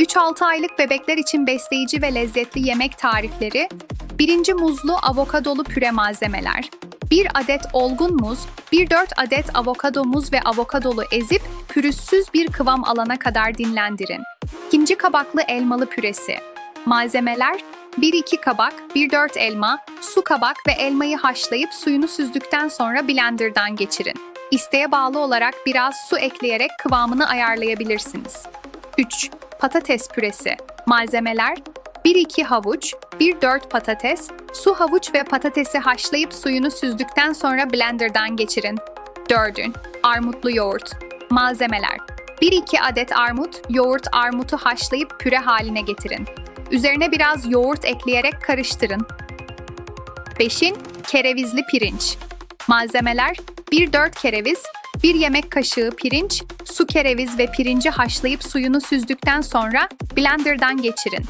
3-6 aylık bebekler için besleyici ve lezzetli yemek tarifleri. 1. Muzlu avokadolu püre malzemeler. 1 adet olgun muz, 1-4 adet avokado muz ve avokadolu ezip pürüzsüz bir kıvam alana kadar dinlendirin. İkinci kabaklı elmalı püresi. Malzemeler 1-2 kabak, 1-4 elma, su kabak ve elmayı haşlayıp suyunu süzdükten sonra blenderdan geçirin. İsteğe bağlı olarak biraz su ekleyerek kıvamını ayarlayabilirsiniz. 3. Patates püresi. Malzemeler 1-2 havuç, 1-4 patates, su havuç ve patatesi haşlayıp suyunu süzdükten sonra blenderdan geçirin. 4. Armutlu yoğurt. Malzemeler 1-2 adet armut, yoğurt armutu haşlayıp püre haline getirin. Üzerine biraz yoğurt ekleyerek karıştırın. 5'in kerevizli pirinç. Malzemeler 1-4 kereviz, 1 yemek kaşığı pirinç, su kereviz ve pirinci haşlayıp suyunu süzdükten sonra blenderdan geçirin.